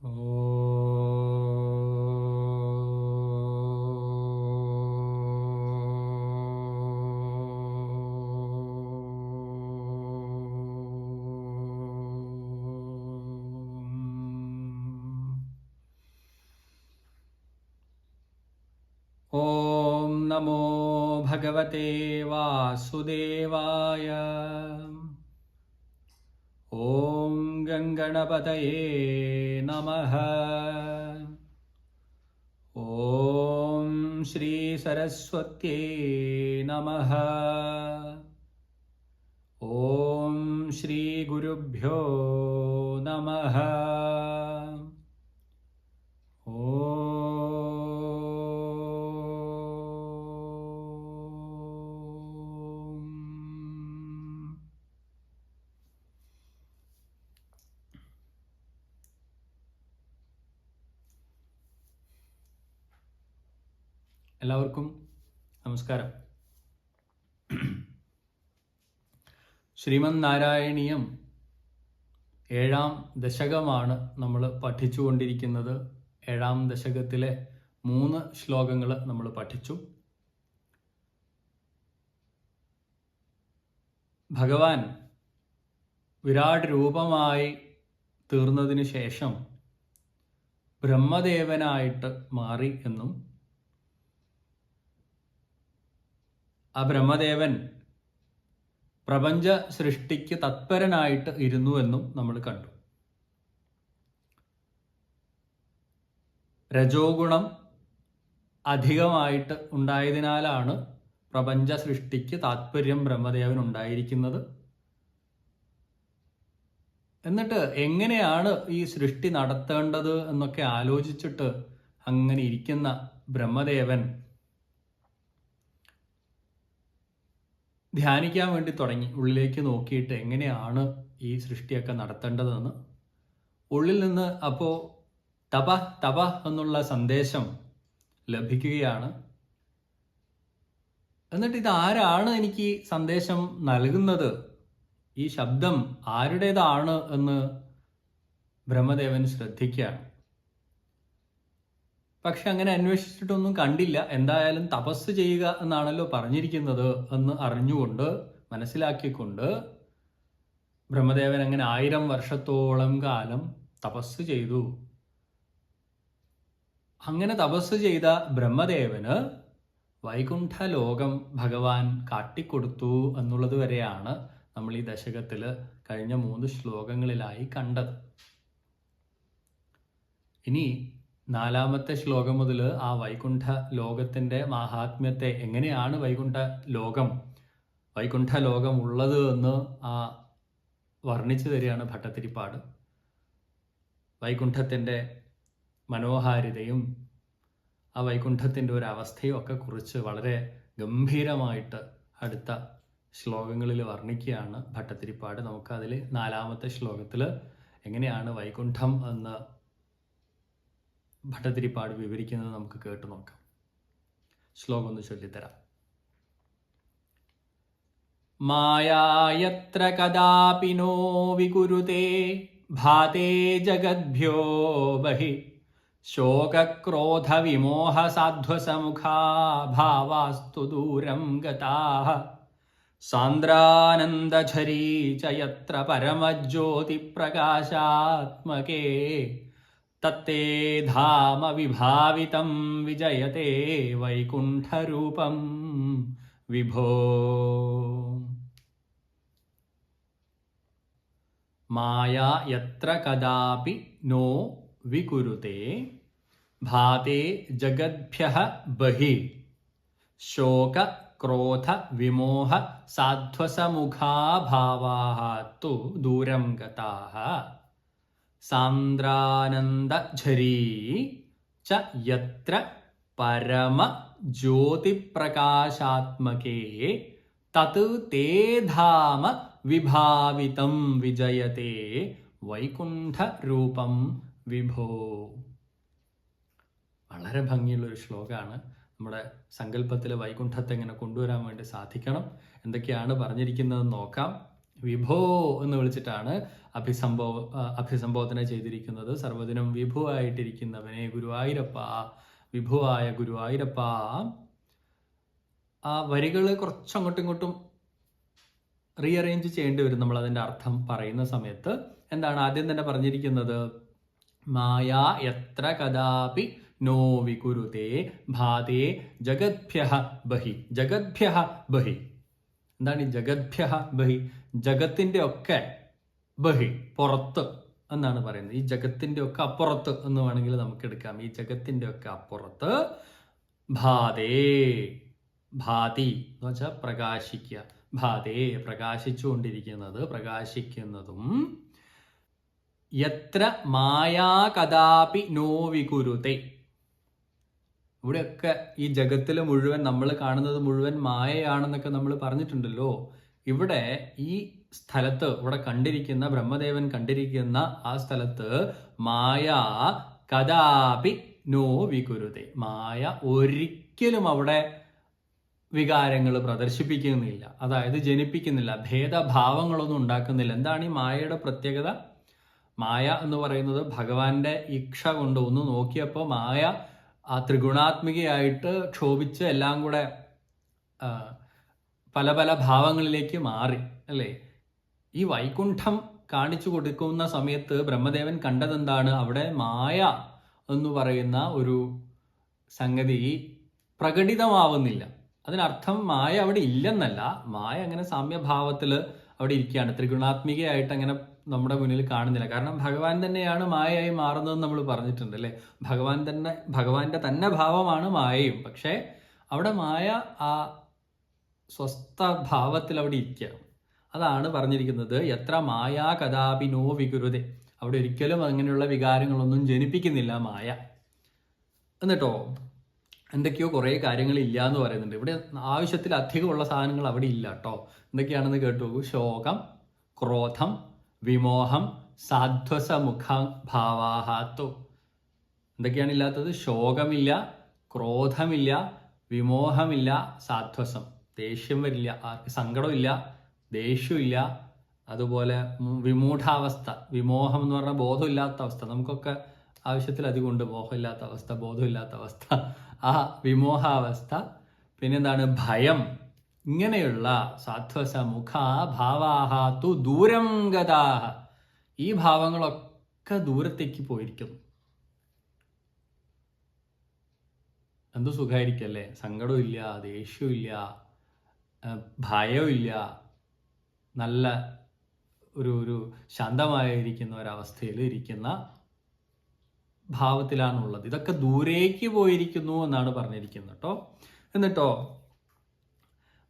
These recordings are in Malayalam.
ॐ नमो भगवते वासुदेवाय। ॐ गङ्गणपतये नमः। ॐ श्रीसरस्वत्यै नमः। ॐ श्रीगुरुभ्यो नमः। ശ്രീമന് നാരായണീയം ഏഴാം ദശകമാണ് നമ്മൾ പഠിച്ചുകൊണ്ടിരിക്കുന്നത്. ഏഴാം ദശകത്തിലെ മൂന്ന് ശ്ലോകങ്ങൾ നമ്മൾ പഠിച്ചു. ഭഗവാൻ വിരാട് രൂപമായി തീർന്നതിന് ശേഷം ബ്രഹ്മദേവനായിട്ട് മാറി എന്നും ആ ബ്രഹ്മദേവൻ പ്രപഞ്ച സൃഷ്ടിക്ക് തത്പരനായിട്ട് ഇരുന്നു എന്നും നമ്മൾ കണ്ടു. രജോഗുണം അധികമായിട്ട് ഉണ്ടായതിനാലാണ് പ്രപഞ്ച സൃഷ്ടിക്ക് താത്പര്യം ബ്രഹ്മദേവൻ ഉണ്ടായിരിക്കുന്നത്. എന്നിട്ട് എങ്ങനെയാണ് ഈ സൃഷ്ടി നടത്തേണ്ടത് എന്നൊക്കെ ആലോചിച്ചിട്ട് അങ്ങനെ ഇരിക്കുന്ന ബ്രഹ്മദേവൻ ധ്യാനിക്കാൻ വേണ്ടി തുടങ്ങി. ഉള്ളിലേക്ക് നോക്കിയിട്ട് എങ്ങനെയാണ് ഈ സൃഷ്ടിയൊക്കെ നടത്തേണ്ടതെന്ന്. ഉള്ളിൽ നിന്ന് അപ്പോൾ തപ തപ എന്നുള്ള സന്ദേശം ലഭിക്കുകയാണ്. എന്നിട്ട് ഇത് ആരാണ് എനിക്ക് സന്ദേശം നൽകുന്നത്? ഈ ശബ്ദം ആരുടേതാണ് എന്ന് ബ്രഹ്മദേവൻ ശ്രദ്ധിക്കുകയാണ്. പക്ഷെ അങ്ങനെ അന്വേഷിച്ചിട്ടൊന്നും കണ്ടില്ല. എന്തായാലും തപസ് ചെയ്യുക എന്നാണല്ലോ പറഞ്ഞിരിക്കുന്നത് എന്ന് അറിഞ്ഞുകൊണ്ട് മനസ്സിലാക്കിക്കൊണ്ട് ബ്രഹ്മദേവൻ അങ്ങനെ ആയിരം വർഷത്തോളം കാലം തപസ് ചെയ്തു. അങ്ങനെ തപസ് ചെയ്ത ബ്രഹ്മദേവന് വൈകുണ്ഠ ലോകം ഭഗവാൻ കാട്ടിക്കൊടുത്തു എന്നുള്ളത് വരെയാണ് നമ്മൾ ഈ ദശകത്തിൽ കഴിഞ്ഞ മൂന്ന് ശ്ലോകങ്ങളിലായി കണ്ടത്. ഇനി നാലാമത്തെ ശ്ലോകം മുതൽ ആ വൈകുണ്ഠ ലോകത്തിന്റെ മാഹാത്മ്യത്തെ എങ്ങനെയാണ് വൈകുണ്ഠ ലോകം വൈകുണ്ഠ ലോകം ഉള്ളത് എന്ന് ആ വർണിച്ചു തരികയാണ് ഭട്ടത്തിരിപ്പാട് വൈകുണ്ഠത്തിന്റെ മനോഹാരിതയും ആ വൈകുണ്ഠത്തിന്റെ ഒരു അവസ്ഥയും ഒക്കെ കുറിച്ച് വളരെ ഗംഭീരമായിട്ട് അടുത്ത ശ്ലോകങ്ങളിൽ വർണിക്കുകയാണ് ഭട്ടത്തിരിപ്പാട് നമുക്കതിൽ നാലാമത്തെ ശ്ലോകത്തിൽ എങ്ങനെയാണ് വൈകുണ്ഠം എന്ന് ഭട്ടതിരിപ്പാട് വിവരിക്കുന്നത് നമുക്ക് കേട്ടു നോക്കാം. ശ്ലോകം ഒന്ന് ചൊല്ലിത്തരാം. മായായത്ര കഥാപി നോ വികുരുതേ ഭാതേ ജഗദ്ഭ്യോ ബഹി ശോകക്രോധവിമോഹസാധ്വസമുഖാഭാവാസ്തു ദൂരം ഗതാഃ സാന്ദ്രാനന്ദരീ ച യത്ര പരമജ്യോതിപ്രകാശാത്മകേ तत्ते धाम विभावितं विजयते वैकुण्ठरूपं विभो। माया यत्र कदापि नो विकुरुते, भाते जगद्भ्यः बहिः। शोक, क्रोध, विमोह साध्वसमुखा भावाः तु दूरं गताः। സാന്ദ്രാനന്ദఝരീ ച യത്ര പരമ ജ്യോതിപ്രകാശാത്മകേ തത് തേ ധാമ വിഭാവിതം വിജയത്തെ വൈകുണ്ഠ രൂപം വിഭോ. വളരെ ഭംഗിയുള്ളൊരു ശ്ലോകമാണ് നമ്മുടെ സങ്കല്പത്തിലെ വൈകുണ്ഠത്തെ എങ്ങനെ കൊണ്ടുവരാൻ വേണ്ടി സാധിക്കണം എന്തൊക്കെയാണ് പറഞ്ഞിരിക്കുന്നതെന്ന് നോക്കാം. വിഭോ എന്ന് വിളിച്ചിട്ടാണ് അഭിസംബോ അഭിസംബോധന ചെയ്തിരിക്കുന്നത്. സർവദിനം വിഭുവായിട്ടിരിക്കുന്നവനെ ഗുരുവായൂരപ്പ വിഭുവായ ഗുരുവായൂരപ്പ. ആ വരികൾ കുറച്ചങ്ങോട്ടും ഇങ്ങോട്ടും റീഅറേഞ്ച് ചെയ്യേണ്ടി വരും നമ്മൾ അതിന്റെ അർത്ഥം പറയുന്ന സമയത്ത്. എന്താണ് ആദ്യം തന്നെ പറഞ്ഞിരിക്കുന്നത്? മായ എത്ര കഥാപി നോ വികുരുതേ ഭാതേ ജഗദ്ഭ്യ ബഹി ജഗദ്ഭ്യ ബഹി. എന്താണ് ജഗദ്ഭ്യ ബഹി? ജഗത്തിന്റെ ഒക്കെ ബഹി പുറത്ത് എന്നാണ് പറയുന്നത്. ഈ ജഗത്തിന്റെ ഒക്കെ അപ്പുറത്ത് എന്ന് വേണമെങ്കിൽ നമുക്ക് എടുക്കാം. ഈ ജഗത്തിന്റെ ഒക്കെ അപ്പുറത്ത് ഭാതേ ഭാതി എന്ന് വെച്ചാൽ പ്രകാശിക്കുക. ഭാതേ പ്രകാശിച്ചുകൊണ്ടിരിക്കുന്നത് പ്രകാശിക്കുന്നതും എത്ര മായാ കഥാപി നോ വികുരുത്തെ ഇവിടെയൊക്കെ ഈ ജഗത്തിൽ മുഴുവൻ നമ്മൾ കാണുന്നത് മുഴുവൻ മായയാണെന്നൊക്കെ നമ്മൾ പറഞ്ഞിട്ടുണ്ടല്ലോ. ഇവിടെ ഈ സ്ഥലത്ത് ഇവിടെ കണ്ടിരിക്കുന്ന ബ്രഹ്മദേവൻ കണ്ടിരിക്കുന്ന ആ സ്ഥലത്ത് മായ കഥാപി നോ വികുരുതേ. മായ ഒരിക്കലും അവിടെ വികാരങ്ങൾ പ്രദർശിപ്പിക്കുന്നില്ല. അതായത് ജനിപ്പിക്കുന്നില്ല. ഭേദഭാവങ്ങളൊന്നും ഉണ്ടാക്കുന്നില്ല. എന്താണ് ഈ മായയുടെ പ്രത്യേകത? മായ എന്ന് പറയുന്നത് ഭഗവാന്റെ ഇച്ഛ കൊണ്ട് ഒന്ന് നോക്കിയപ്പോൾ മായ ആ ത്രിഗുണാത്മികയായിട്ട് ക്ഷോഭിച്ച് എല്ലാം കൂടെ പല പല ഭാവങ്ങളിലേക്ക് മാറി അല്ലേ? ഈ വൈകുണ്ഠം കാണിച്ചു കൊടുക്കുന്ന സമയത്ത് ബ്രഹ്മദേവൻ കണ്ടതെന്താണ്? അവിടെ മായ എന്ന് പറയുന്ന ഒരു സംഗതി പ്രകടിതമാവുന്നില്ല. അതിനർത്ഥം മായ അവിടെ ഇല്ലെന്നല്ല. മായ അങ്ങനെ സാമ്യഭാവത്തിൽ അവിടെ ഇരിക്കുകയാണ്. ത്രിഗുണാത്മികയായിട്ട് അങ്ങനെ നമ്മുടെ മുന്നിൽ കാണുന്നില്ല. കാരണം ഭഗവാൻ തന്നെയാണ് മായയായി മാറുന്നതെന്ന് നമ്മൾ പറഞ്ഞിട്ടുണ്ട് അല്ലേ? ഭഗവാൻ തന്നെ ഭഗവാന്റെ തന്നെ ഭാവമാണ് മായയും. പക്ഷേ അവിടെ മായ ആ സ്വസ്ഥ ഭാവത്തിൽ അവിടെ ഇരിക്കുക. അതാണ് പറഞ്ഞിരിക്കുന്നത് എത്ര മായാ കഥാപി നോ വികുരുതെ അവിടെ ഒരിക്കലും അങ്ങനെയുള്ള വികാരങ്ങളൊന്നും ജനിപ്പിക്കുന്നില്ല മായ. എന്നിട്ടോ എന്തൊക്കെയോ കുറേ കാര്യങ്ങൾ ഇല്ല എന്ന് പറയുന്നുണ്ട്. ഇവിടെ ആവശ്യത്തിൽ അധികമുള്ള സാധനങ്ങൾ അവിടെ ഇല്ല കേട്ടോ. എന്തൊക്കെയാണെന്ന് കേട്ടു ശോകം ക്രോധം വിമോഹം സാധ്വസമുഖ ഭാവാഹാത്തു എന്തൊക്കെയാണ് ഇല്ലാത്തത് ശോകമില്ല ക്രോധമില്ല വിമോഹമില്ല സാധ്വസം. ദേഷ്യം വരില്ല ആർക്ക് സങ്കടമില്ല ദേഷ്യമില്ല. അതുപോലെ വിമൂഢാവസ്ഥ. വിമോഹം എന്ന് പറഞ്ഞാൽ ബോധമില്ലാത്ത അവസ്ഥ. നമുക്കൊക്കെ ആവശ്യത്തിൽ അധികമുണ്ട് മോഹമില്ലാത്ത അവസ്ഥ ബോധമില്ലാത്ത അവസ്ഥ. ആ വിമോഹാവസ്ഥ. പിന്നെന്താണ്? ഭയം. ഇങ്ങനെയുള്ള സാധ്വസ മുഖ ഭാവാഹ തു ദൂരം ഗതാഹ. ഈ ഭാവങ്ങളൊക്കെ ദൂരത്തേക്ക് പോയിരിക്കുന്നു എന്ത് സുഖമായിരിക്കല്ലേ സങ്കടമില്ല ദേഷ്യമില്ല ഭയമില്ല നല്ല ഒരു ഒരു ശാന്തമായിരിക്കുന്ന ഒരവസ്ഥയിൽ ഇരിക്കുന്ന ഭാവത്തിലാണുള്ളത്. ഇതൊക്കെ ദൂരേക്ക് പോയിരിക്കുന്നു എന്നാണ് പറഞ്ഞിരിക്കുന്നത് കേട്ടോ എന്നിട്ടോ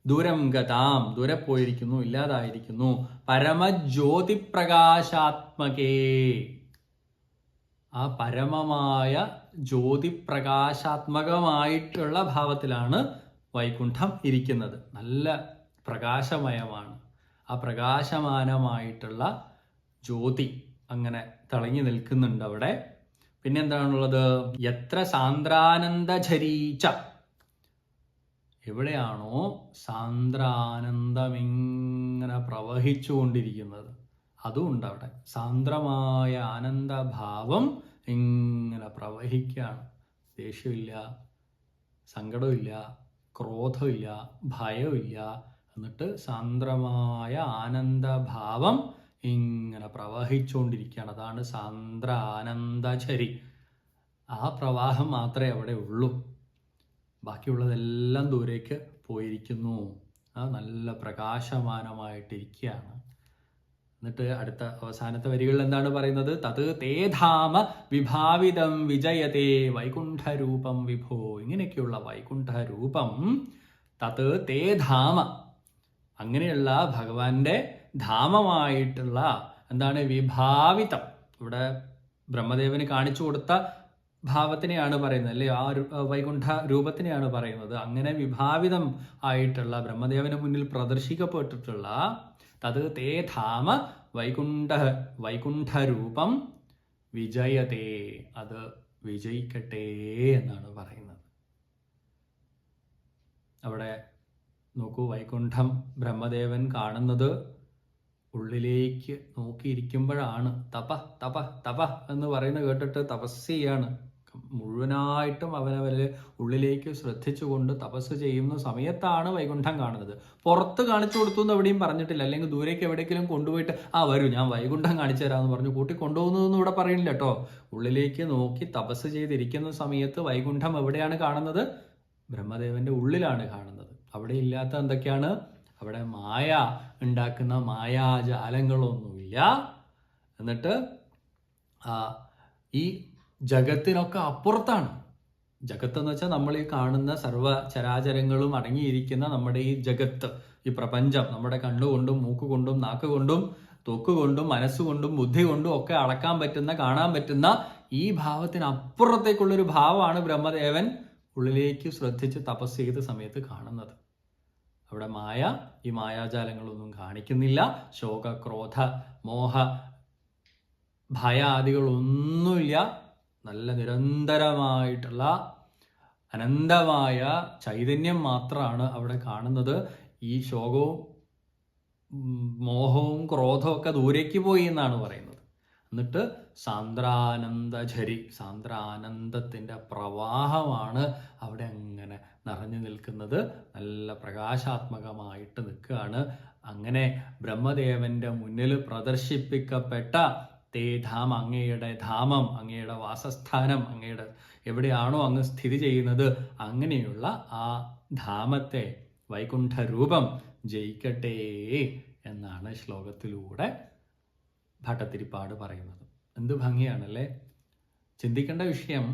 ദൂരം ഗതാം ദൂരെ പോയിരിക്കുന്നു ഇല്ലാതായിരിക്കുന്നു. പരമജ്യോതി പ്രകാശാത്മകേ ആ പരമമായ ജ്യോതി പ്രകാശാത്മകമായിട്ടുള്ള ഭാവത്തിലാണ് വൈകുണ്ഠം ഇരിക്കുന്നത്. നല്ല പ്രകാശമയമാണ്. ആ പ്രകാശമാനമായിട്ടുള്ള ജ്യോതി അങ്ങനെ തിളങ്ങി നിൽക്കുന്നുണ്ട് അവിടെ. പിന്നെന്താണുള്ളത്? എത്ര സാന്ദ്രാനന്ദചരീച്ച എവിടെയാണോ സാന്ദ്രാനന്ദമിങ്ങനെ പ്രവഹിച്ചുകൊണ്ടിരിക്കുന്നത്. അതും ഉണ്ട് അവിടെ സാന്ദ്രമായ ആനന്ദഭാവം ഇങ്ങനെ പ്രവഹിക്കുകയാണ്. ദേഷ്യമില്ല സങ്കടമില്ല ക്രോധമില്ല ഭയമില്ല. എന്നിട്ട് സാന്ദ്രമായ ആനന്ദഭാവം ഇങ്ങനെ പ്രവഹിച്ചുകൊണ്ടിരിക്കുകയാണ്. അതാണ് സാന്ദ്ര ആനന്ദചരി ആ പ്രവാഹം മാത്രമേ അവിടെ ഉള്ളൂ. ബാക്കിയുള്ളതെല്ലാം ദൂരേക്ക് പോയിരിക്കുന്നു. ആ നല്ല പ്രകാശമാനമായിട്ടിരിക്കുകയാണ്. എന്നിട്ട് അടുത്ത അവസാനത്തെ വരികളിൽ എന്താണ് പറയുന്നത്? തത് തേധാമ വിഭാവിതം വിജയതേ വൈകുണ്ഠരൂപം വിഭോ. ഇങ്ങനെയൊക്കെയുള്ള വൈകുണ്ഠരൂപം തത് തേധാമ അങ്ങനെയുള്ള ഭഗവാന്റെ ധാമമായിട്ടുള്ള എന്താണ്? വിഭാവിതം. ഇവിടെ ബ്രഹ്മദേവന് കാണിച്ചു കൊടുത്ത ഭാവത്തിനെയാണ് പറയുന്നത് അല്ലേ? ആ വൈകുണ്ഠ രൂപത്തിനെയാണ് പറയുന്നത്. അങ്ങനെ വിഭാവിതം ആയിട്ടുള്ള ബ്രഹ്മദേവന് മുന്നിൽ പ്രദർശിക്കപ്പെട്ടിട്ടുള്ള തത് തേ ധാമ വൈകുണ്ഠ വൈകുണ്ഠരൂപം വിജയതേ. അത് വിജയിക്കട്ടെ എന്നാണ് പറയുന്നത്. അവിടെ നോക്കൂ വൈകുണ്ഠം ബ്രഹ്മദേവൻ കാണുന്നത് ഉള്ളിലേക്ക് നോക്കിയിരിക്കുമ്പോഴാണ്. തപ തപ തപ എന്ന് പറയുന്നത് കേട്ടിട്ട് തപസ് ചെയ്യാണ് മുഴുവനായിട്ടും അവനവരെ ഉള്ളിലേക്ക് ശ്രദ്ധിച്ചുകൊണ്ട് തപസ് ചെയ്യുന്ന സമയത്താണ് വൈകുണ്ഠം കാണുന്നത്. പുറത്ത് കാണിച്ചു കൊടുത്തു എന്ന് എവിടെയും പറഞ്ഞിട്ടില്ല. അല്ലെങ്കിൽ ദൂരേക്ക് എവിടേക്കെങ്കിലും കൊണ്ടുപോയിട്ട് ആ വരൂ ഞാൻ വൈകുണ്ഠം കാണിച്ചു തരാമെന്ന് പറഞ്ഞു കൂട്ടി കൊണ്ടുപോകുന്നതെന്ന് ഇവിടെ പറയുന്നില്ല കേട്ടോ ഉള്ളിലേക്ക് നോക്കി തപസ് ചെയ്തിരിക്കുന്ന സമയത്ത് വൈകുണ്ഠം എവിടെയാണ് കാണുന്നത്? ബ്രഹ്മദേവന്റെ ഉള്ളിലാണ് കാണുന്നത്. അവിടെ ഇല്ലാത്ത എന്തൊക്കെയാണ്? അവിടെ മായ ഉണ്ടാക്കുന്ന മായാജാലങ്ങളൊന്നുമില്ല. എന്നിട്ട് ഈ ജഗത്തിനൊക്കെ അപ്പുറത്താണ്. ജഗത്ത് എന്ന് വെച്ചാൽ നമ്മൾ ഈ കാണുന്ന സർവ ചരാചരങ്ങളും അടങ്ങിയിരിക്കുന്ന നമ്മുടെ ഈ ജഗത്ത് ഈ പ്രപഞ്ചം. നമ്മുടെ കണ്ണുകൊണ്ടും മൂക്കുകൊണ്ടും നാക്കുകൊണ്ടും തൊക്കുകൊണ്ടും മനസ്സുകൊണ്ടും ബുദ്ധി കൊണ്ടും ഒക്കെ അളക്കാൻ പറ്റുന്ന കാണാൻ പറ്റുന്ന ഈ ഭാവത്തിന് അപ്പുറത്തേക്കുള്ളൊരു ഭാവമാണ് ബ്രഹ്മദേവൻ ഉള്ളിലേക്ക് ശ്രദ്ധിച്ച് തപസ് ചെയ്ത സമയത്ത് കാണുന്നത്. അവിടെ മായ ഈ മായാജാലങ്ങളൊന്നും കാണിക്കുന്നില്ല. ശോക ക്രോധ മോഹ ഭയാദികളൊന്നുമില്ല നല്ല നിരന്തരമായിട്ടുള്ള അനന്തമായ ചൈതന്യം മാത്രമാണ് അവിടെ കാണുന്നത്. ഈ ശോകവും മോഹവും ക്രോധവും ഒക്കെ ദൂരേക്ക് പോയി എന്നാണ് പറയുന്നത്. എന്നിട്ട് സാന്ദ്രാനന്ദരി സാന്ദ്രാനന്ദത്തിന്റെ പ്രവാഹമാണ് അവിടെ അങ്ങനെ നിറഞ്ഞു നിൽക്കുന്നത്. നല്ല പ്രകാശാത്മകമായിട്ട് നിൽക്കുകയാണ്. അങ്ങനെ ബ്രഹ്മദേവന്റെ മുന്നിൽ പ്രദർശിപ്പിക്കപ്പെട്ട തേ ധാം അങ്ങയുടെ ധാമം അങ്ങയുടെ വാസസ്ഥാനം അങ്ങയുടെ എവിടെയാണോ അങ്ങ് സ്ഥിതി ചെയ്യുന്നത് അങ്ങനെയുള്ള ആ ധാമത്തെ വൈകുണ്ഠരൂപം ജയിക്കട്ടെ എന്നാണ് ശ്ലോകത്തിലൂടെ ഭട്ടത്തിരിപ്പാട് പറയുന്നത്. എന്ത് ഭംഗിയാണല്ലേ? ചിന്തിക്കേണ്ട വിഷയം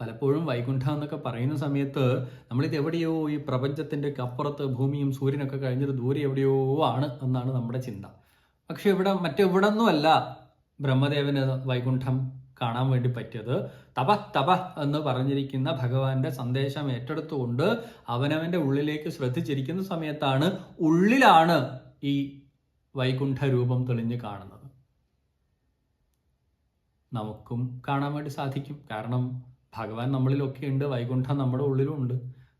പലപ്പോഴും വൈകുണ്ഠം എന്നൊക്കെ പറയുന്ന സമയത്ത് നമ്മളിത് എവിടെയോ ഈ പ്രപഞ്ചത്തിന്റെ അപ്പുറത്ത് ഭൂമിയും സൂര്യനൊക്കെ കഴിഞ്ഞിട്ട് ദൂരെ എവിടെയോ ആണ് എന്നാണ് നമ്മുടെ ചിന്ത. പക്ഷെ ഇവിടെ മറ്റെവിടൊന്നുമല്ല. ബ്രഹ്മദേവന് വൈകുണ്ഠം കാണാൻ വേണ്ടി പറ്റിയത്. തപ തപ എന്ന് പറഞ്ഞിരിക്കുന്ന ഭഗവാന്റെ സന്ദേശം ഏറ്റെടുത്തുകൊണ്ട് അവനവന്റെ ഉള്ളിലേക്ക് ശ്രദ്ധിച്ചിരിക്കുന്ന സമയത്താണ് ഉള്ളിലാണ് ഈ വൈകുണ്ഠ രൂപം തെളിഞ്ഞു കാണുന്നത്. നമുക്കും കാണാൻ വേണ്ടി സാധിക്കും. കാരണം ഭഗവാൻ നമ്മളിലൊക്കെ ഉണ്ട് വൈകുണ്ഠം നമ്മുടെ ഉള്ളിലും ഉണ്ട്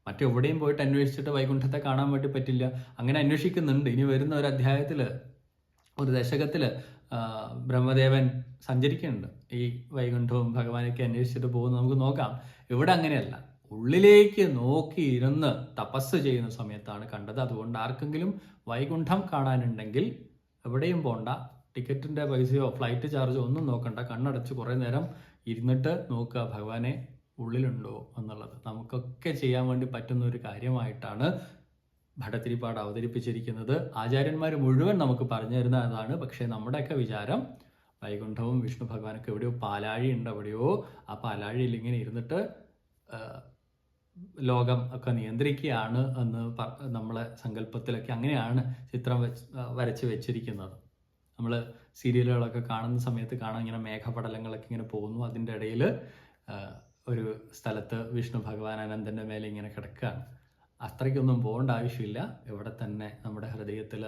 മറ്റെവിടെയും പോയിട്ട് അന്വേഷിച്ചിട്ട് വൈകുണ്ഠത്തെ കാണാൻ വേണ്ടി പറ്റില്ല. അങ്ങനെ അന്വേഷിക്കുന്നുണ്ട്. ഇനി വരുന്ന ഒരു അധ്യായത്തിൽ ഒരു ദശകത്തിൽ ബ്രഹ്മദേവൻ സഞ്ചരിക്കുന്നുണ്ട്. ഈ വൈകുണ്ഠവും ഭഗവാനൊക്കെ അന്വേഷിച്ചിട്ട് പോകുന്ന. നമുക്ക് നോക്കാം. ഇവിടെ അങ്ങനെയല്ല. ഉള്ളിലേക്ക് നോക്കി ഇരുന്ന് തപസ് ചെയ്യുന്ന സമയത്താണ് കണ്ടത്. അതുകൊണ്ട് ആർക്കെങ്കിലും വൈകുണ്ഠം കാണാനുണ്ടെങ്കിൽ എവിടെയും പോണ്ട. ടിക്കറ്റിന്റെ പൈസയോ ഫ്ലൈറ്റ് ചാർജോ ഒന്നും നോക്കണ്ട. കണ്ണടച്ച് കുറേ നേരം ഇരുന്നിട്ട് നോക്കുക ഭഗവാനെ ഉള്ളിലുണ്ടോ എന്നുള്ളത്. നമുക്കൊക്കെ ചെയ്യാൻ വേണ്ടി പറ്റുന്ന ഒരു കാര്യമായിട്ടാണ് ഭടത്തിരിപ്പാട് അവതരിപ്പിച്ചിരിക്കുന്നത് ആചാര്യന്മാർ മുഴുവൻ നമുക്ക് പറഞ്ഞു തരുന്ന അതാണ്. പക്ഷേ നമ്മുടെയൊക്കെ വിചാരം വൈകുണ്ഠവും വിഷ്ണു ഭഗവാനൊക്കെ എവിടെയോ പാലാഴി ഉണ്ട് എവിടെയോ ആ പാലാഴിയിൽ ഇങ്ങനെ ഇരുന്നിട്ട് ലോകം ഒക്കെ നിയന്ത്രിക്കുകയാണ് എന്ന് നമ്മളെ സങ്കല്പത്തിലൊക്കെ അങ്ങനെയാണ് ചിത്രം വെച്ച് വരച്ച് വെച്ചിരിക്കുന്നത്. നമ്മൾ സീരിയലുകളൊക്കെ കാണുന്ന സമയത്ത് കാണാൻ ഇങ്ങനെ മേഘപടലങ്ങളൊക്കെ ഇങ്ങനെ പോകുന്നു. അതിന്റെ ഇടയിൽ ഒരു സ്ഥലത്ത് വിഷ്ണു ഭഗവാൻ അനന്തന്റെ മേലെ ഇങ്ങനെ കിടക്കുകയാണ് അത്രയ്ക്കൊന്നും പോകേണ്ട ആവശ്യമില്ല. ഇവിടെ തന്നെ നമ്മുടെ ഹൃദയത്തിൽ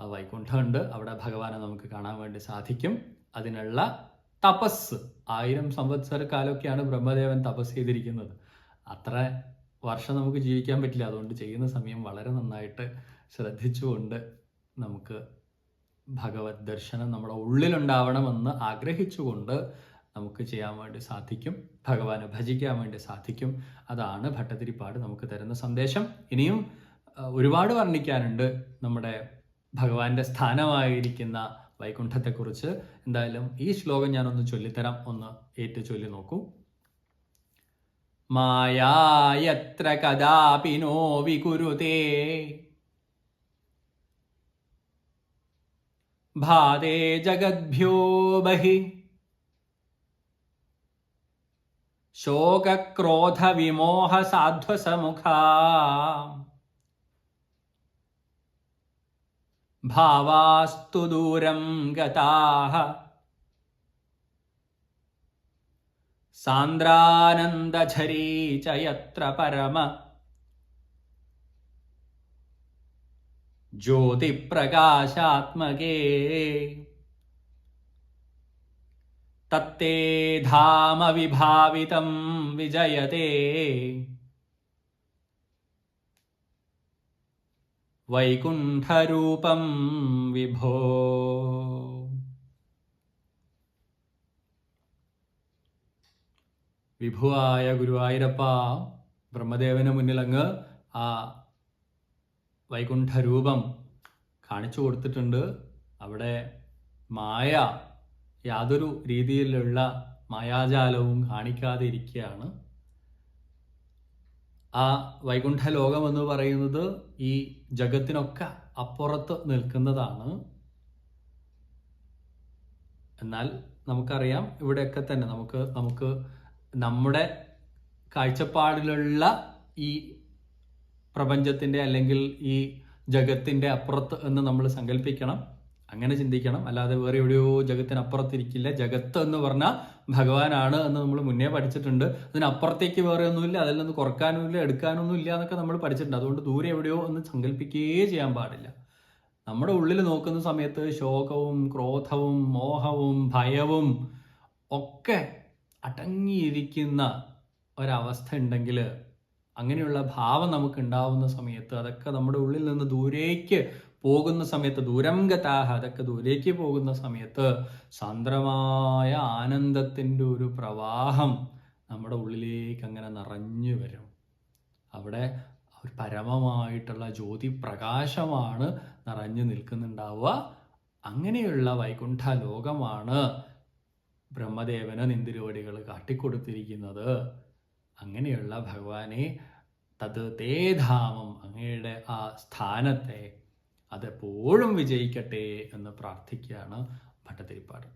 ആ വൈകുണ്ഠമുണ്ട് അവിടെ ഭഗവാനെ നമുക്ക് കാണാൻ വേണ്ടി സാധിക്കും. അതിനുള്ള തപസ്. ആയിരം സംവത്സര കാലമൊക്കെയാണ് ബ്രഹ്മദേവൻ തപസ് ചെയ്തിരിക്കുന്നത്. അത്ര വർഷം നമുക്ക് ജീവിക്കാൻ പറ്റില്ല. അതുകൊണ്ട് ചെയ്യുന്ന സമയം വളരെ നന്നായിട്ട് ശ്രദ്ധിച്ചുകൊണ്ട് നമുക്ക് ഭഗവത് ദർശനം നമ്മുടെ ഉള്ളിലുണ്ടാവണമെന്ന് ആഗ്രഹിച്ചുകൊണ്ട് നമുക്ക് ചെയ്യാൻ വേണ്ടി സാധിക്കും. ഭഗവാനെ ഭജിക്കാൻ വേണ്ടി സാധിക്കും. അതാണ് ഭട്ടതിരിപ്പാട് നമുക്ക് തരുന്ന സന്ദേശം. ഇനിയും ഒരുപാട് വർണിക്കാനുണ്ട് നമ്മുടെ ഭഗവാന്റെ സ്ഥാനമായിരിക്കുന്ന വൈകുണ്ഠത്തെക്കുറിച്ച്. എന്തായാലും ഈ ശ്ലോകം ഞാനൊന്ന് ചൊല്ലിത്തരാം. ഒന്ന് ഏറ്റു ചൊല്ലി നോക്കൂ. മായായത്ര കഥാപിനോ വികുരുതേ. ഭാതേ ജഗദ്ഭ്യോ ബഹി ശോകക്രോധ വിമോഹ സാധ്വസമുഖ ഭാവാസ്തു ദൂരം ഗതാഹ. സാന്ദ്രാനന്ദരീ ചയത്ര പരമ. ജ്യോതിപ്രകാശാത്മകേ. തത്തേ ധാമ വിഭാവിതം വിജയത്തെ വൈകുണ്ഠരൂപം വിഭോ. വിഭുവായ ഗുരുവായൂരപ്പ ബ്രഹ്മദേവന് മുന്നിൽ അങ്ങ് ആ വൈകുണ്ഠരൂപം കാണിച്ചു കൊടുത്തിട്ടുണ്ട്. അവിടെ മായ യാതൊരു രീതിയിലുള്ള മായാജാലവും കാണിക്കാതെ ഇരിക്കുകയാണ് ആ വൈകുണ്ഠ ലോകം എന്ന് പറയുന്നത് ഈ ജഗത്തിനൊക്കെ അപ്പുറത്ത് നിൽക്കുന്നതാണ്. എന്നാൽ നമുക്കറിയാം ഇവിടെയൊക്കെ തന്നെ നമുക്ക് നമുക്ക് നമ്മുടെ കാഴ്ചപ്പാടിലുള്ള ഈ പ്രപഞ്ചത്തിന്റെ അല്ലെങ്കിൽ ഈ ജഗത്തിന്റെ അപ്പുറത്ത് എന്ന് നമ്മൾ സങ്കല്പിക്കണം. അങ്ങനെ ചിന്തിക്കണം. അല്ലാതെ വേറെ എവിടെയോ ജഗത്തിനപ്പുറത്തിരിക്കില്ല. ജഗത്ത് എന്ന് പറഞ്ഞാൽ ഭഗവാനാണ് എന്ന് നമ്മൾ മുന്നേ പഠിച്ചിട്ടുണ്ട്. അതിനപ്പുറത്തേക്ക് വേറെ ഒന്നുമില്ല. അതിൽ നിന്ന് എടുക്കാനൊന്നും ഇല്ല എന്നൊക്കെ നമ്മൾ പഠിച്ചിട്ടുണ്ട്. അതുകൊണ്ട് ദൂരെ എവിടെയോ ഒന്ന് സങ്കല്പിക്കുകയേ ചെയ്യാൻ പാടില്ല. നമ്മുടെ ഉള്ളിൽ നോക്കുന്ന സമയത്ത് ശോകവും ക്രോധവും മോഹവും ഭയവും ഒക്കെ അടങ്ങിയിരിക്കുന്ന ഒരവസ്ഥ ഉണ്ടെങ്കിൽ അങ്ങനെയുള്ള ഭാവം നമുക്ക് ഉണ്ടാവുന്ന സമയത്ത് അതൊക്കെ നമ്മുടെ ഉള്ളിൽ നിന്ന് ദൂരേക്ക് പോകുന്ന സമയത്ത് ദൂരം ഗതാഹ അതൊക്കെ ദൂരേക്ക് പോകുന്ന സമയത്ത് സാന്ദ്രമായ ആനന്ദത്തിന്റെ ഒരു പ്രവാഹം നമ്മുടെ ഉള്ളിലേക്ക് അങ്ങനെ നിറഞ്ഞു വരും. അവിടെ ഒരു പരമമായിട്ടുള്ള ജ്യോതി പ്രകാശമാണ് നിറഞ്ഞു നിൽക്കുന്നുണ്ടാവുക. അങ്ങനെയുള്ള വൈകുണ്ഠ ലോകമാണ് ബ്രഹ്മദേവന് നിന്തിരുവടികൾ കാട്ടിക്കൊടുത്തിരിക്കുന്നത്. അങ്ങനെയുള്ള ഭഗവാനെ തത് തേധാമം അങ്ങയുടെ ആ സ്ഥാനത്തെ അതെപ്പോഴും വിജയിക്കട്ടെ എന്ന് പ്രാർത്ഥിക്കുകയാണ് ഭട്ടതിരിപ്പാട്.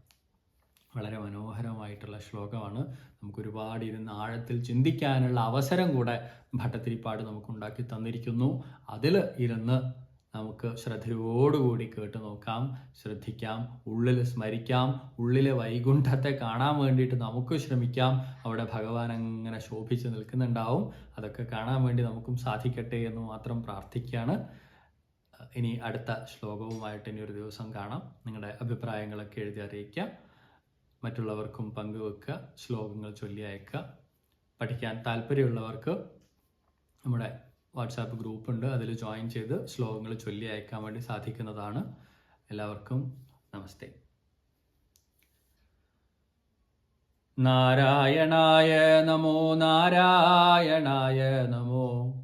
വളരെ മനോഹരമായിട്ടുള്ള ശ്ലോകമാണ്. നമുക്ക് ഒരുപാട് ഇരുന്ന് ആഴത്തിൽ ചിന്തിക്കാനുള്ള അവസരം കൂടെ ഭട്ടതിരിപ്പാട് നമുക്ക് ഉണ്ടാക്കി തന്നിരിക്കുന്നു. അതിൽ ഇരുന്ന് നമുക്ക് ശ്രദ്ധയോടുകൂടി കേട്ട് നോക്കാം ശ്രദ്ധിക്കാം ഉള്ളിൽ സ്മരിക്കാം ഉള്ളിലെ വൈകുണ്ഠത്തെ കാണാൻ വേണ്ടിയിട്ട് നമുക്ക് ശ്രമിക്കാം. അവിടെ ഭഗവാൻ അങ്ങനെ ശോഭിച്ച് നിൽക്കുന്നുണ്ടാവും. അതൊക്കെ കാണാൻ വേണ്ടി നമുക്കും സാധിക്കട്ടെ എന്ന് മാത്രം പ്രാർത്ഥിക്കുകയാണ്. ഇനി അടുത്ത ശ്ലോകവുമായിട്ട് ഇനി ഒരു ദിവസം കാണാം. നിങ്ങളുടെ അഭിപ്രായങ്ങളൊക്കെ എഴുതി അറിയിക്കുക. മറ്റുള്ളവർക്കും പങ്കുവെക്കുക ശ്ലോകങ്ങൾ ചൊല്ലി അയക്കുക. പഠിക്കാൻ താല്പര്യമുള്ളവർക്ക് നമ്മുടെ വാട്സാപ്പ് ഗ്രൂപ്പ് ഉണ്ട്. അതിൽ ജോയിൻ ചെയ്ത് ശ്ലോകങ്ങൾ ചൊല്ലി അയക്കാൻ വേണ്ടി സാധിക്കുന്നതാണ്. എല്ലാവർക്കും നമസ്തേ. നാരായണായ നമോ നാരായണായ നമോ.